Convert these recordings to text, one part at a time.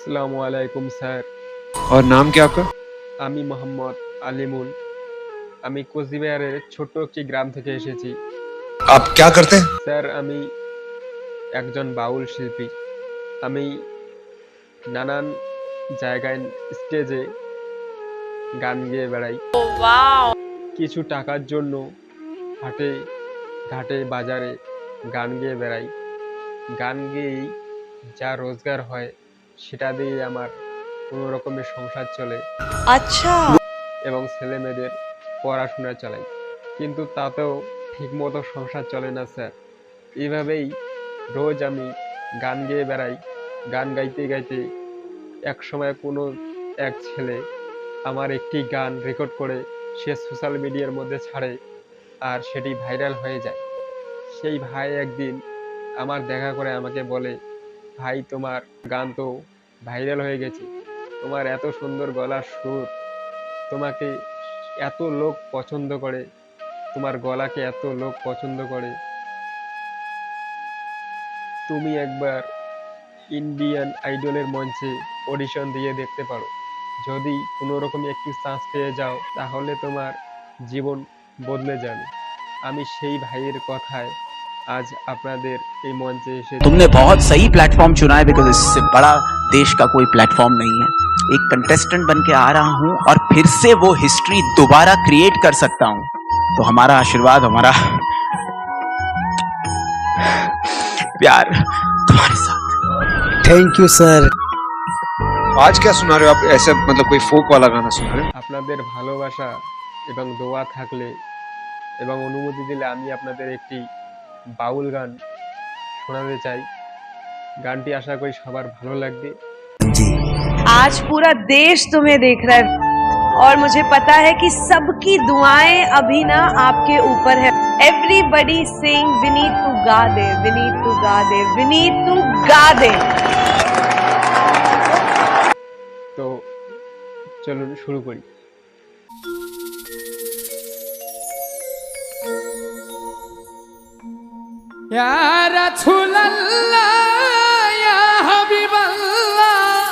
আসসালামু আলাইকুম স্যার और नाम क्या आपका আমি মোহাম্মদ আলিমুল আমি কোচবিহারের ছোট্ট একটি গ্রাম থেকে এসেছি आप क्या करते हैं স্যার আমি একজন বাউল শিল্পী আমি নানান জায়গায় স্টেজে গান গেয়ে বেড়াই কিছু টাকার জন্য হাটে ঘাটে বাজারে গান গেয়ে বেড়াই গান গেয়েই যা রোজগার হয় সেটা দিয়ে আমার কোনো রকমের সংসার চলে। আচ্ছা। এবং ছেলে মেয়েদের পড়াশোনা চালাই কিন্তু তাতেও ঠিকমতো সংসার চলে না স্যার। এইভাবেই রোজ আমি গান গেয়ে বেড়াই। গান গাইতে গাইতে এক সময় কোনো এক ছেলে আমার একটি গান রেকর্ড করে সে সোশ্যাল মিডিয়ার মধ্যে ছাড়ে আর সেটি ভাইরাল হয়ে যায়। সেই ভাই একদিন আমার দেখা করে আমাকে বলে ভাই তোমার গান তো ভাইরাল হয়ে গেছে। তোমার এত সুন্দর গলার সুর, তোমাকে এত লোক পছন্দ করে, তোমার গলাকে এত লোক পছন্দ করে। তুমি একবার ইন্ডিয়ান আইডলের মঞ্চে অডিশন দিয়ে দেখতে পারো। যদি কোনো রকম একটু চান্স পেয়ে যাও, তাহলে তোমার জীবন বদলে যাবে। আমি সেই ভাইয়ের কথায় আজ আপনাদের এই মঞ্চে এসে तुमने बहुत सही प्लेटफॉर्म चुना है बिकॉज इससे बड़ा देश का कोई प्लेटफॉर्म नहीं है एक कंटेस्टेंट बन के आ रहा हूं और फिर से वो हिस्ट्री दोबारा क्रिएट कर सकता हूं तो हमारा आशीर्वाद हमारा प्यार तुम्हारे साथ थैंक यू सर आज क्या सुना रहे हो आप ऐसे मतलब कोई फोक वाला गाना सुना रहे हो আপনাদের ভালোবাসা এবং দোয়া থাকলে এবং অনুমতি দিলে আমি আপনাদের একটি বাউল গান শোনাতে চাই গানটি আশা করি সবার ভালো লাগবে आज पूरा देश तुम्हें देख रहा है और मुझे पता है कि सबकी दुआएं अभी ना आपके ऊपर है एवरीबडी सिंग विनीत टू गा दे विनीत टू गा दे विनीत टू गा दे তো চলুন শুরু করি يا رسول الله يا حبيب الله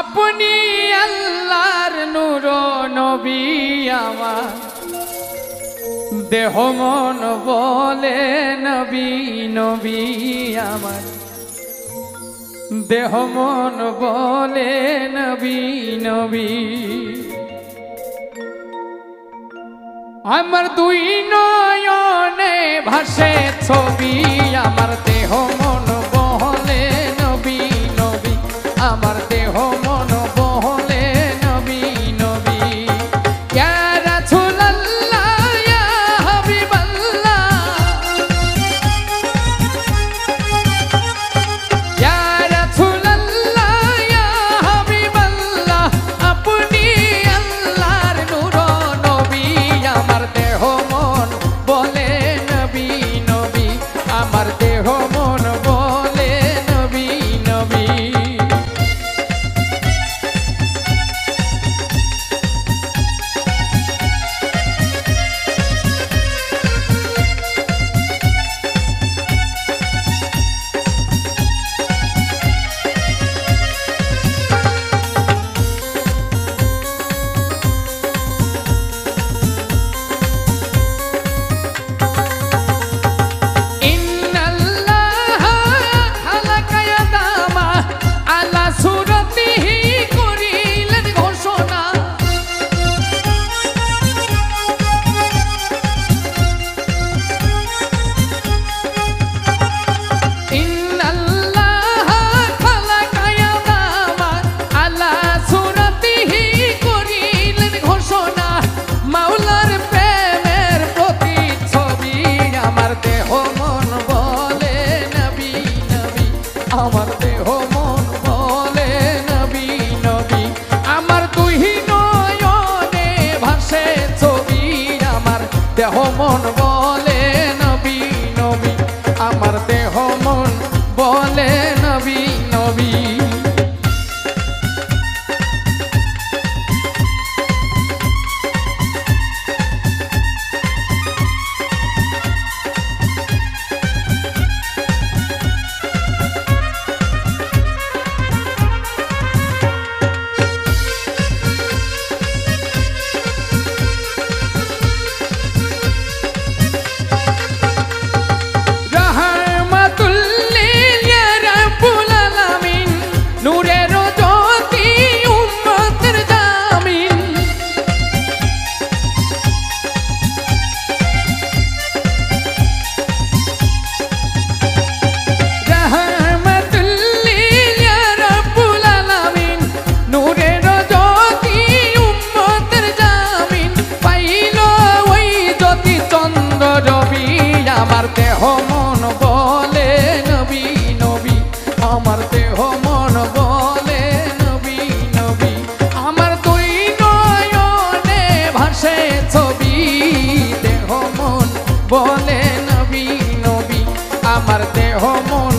আপনি আল্লাহর নূর নবী আমার দেহ মন বলে নবী নবী আমার দেহ মন বলে নবী নবী আমার দুই নয়নে ভাসে ছবি আমার আমার দেহ মন বলে, নবী নবী। আমার দুই নয়নে ছবি আমার দেহ মন বলে, নবী নবী। আমার দেহ মন বলে নবী নবী আমার দেহ মন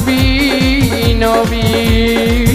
নবী নবী।